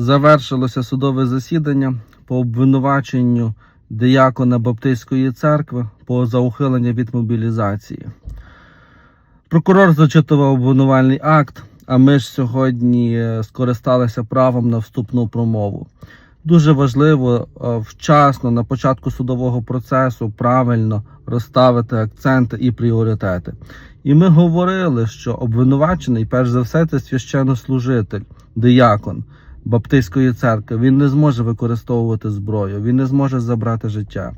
Завершилося судове засідання по обвинуваченню диякона Баптистської церкви по заухиленню від мобілізації. Прокурор зачитував обвинувальний акт, а ми ж сьогодні е, скористалися правом на вступну промову. Дуже важливо е, вчасно на початку судового процесу правильно розставити акценти і пріоритети. І ми говорили, що обвинувачений, перш за все, це священнослужитель, диякон Баптистської церкви. Він не зможе використовувати зброю, він не зможе забрати життя.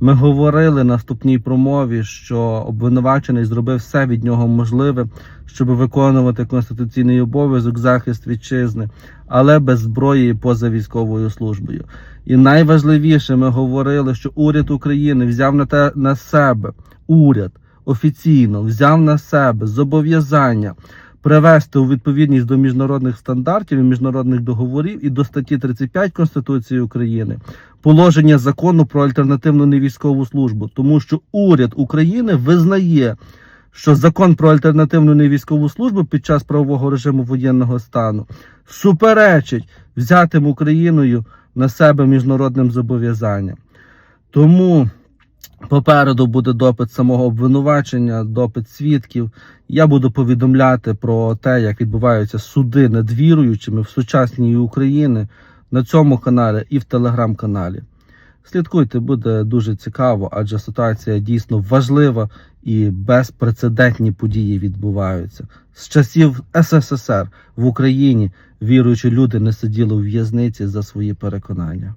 Ми говорили на вступній промові, що обвинувачений зробив все від нього можливе, щоб виконувати конституційний обов'язок захист вітчизни, але без зброї і поза військовою службою. І найважливіше, ми говорили, що уряд України взяв на те на себе уряд офіційно взяв на себе зобов'язання привести у відповідність до міжнародних стандартів і міжнародних договорів і до статті 35 Конституції України положення закону про альтернативну невійськову службу, тому що уряд України визнає, що закон про альтернативну невійськову службу під час правового режиму воєнного стану суперечить взятим Україною на себе міжнародним зобов'язанням. Тому попереду буде допит самого обвинувачення, допит свідків. Я буду повідомляти про те, як відбуваються суди над віруючими в сучасній Україні на цьому каналі і в телеграм-каналі. Слідкуйте, буде дуже цікаво, адже ситуація дійсно важлива і безпрецедентні події відбуваються. З часів СССР в Україні віруючі люди не сиділи у в'язниці за свої переконання.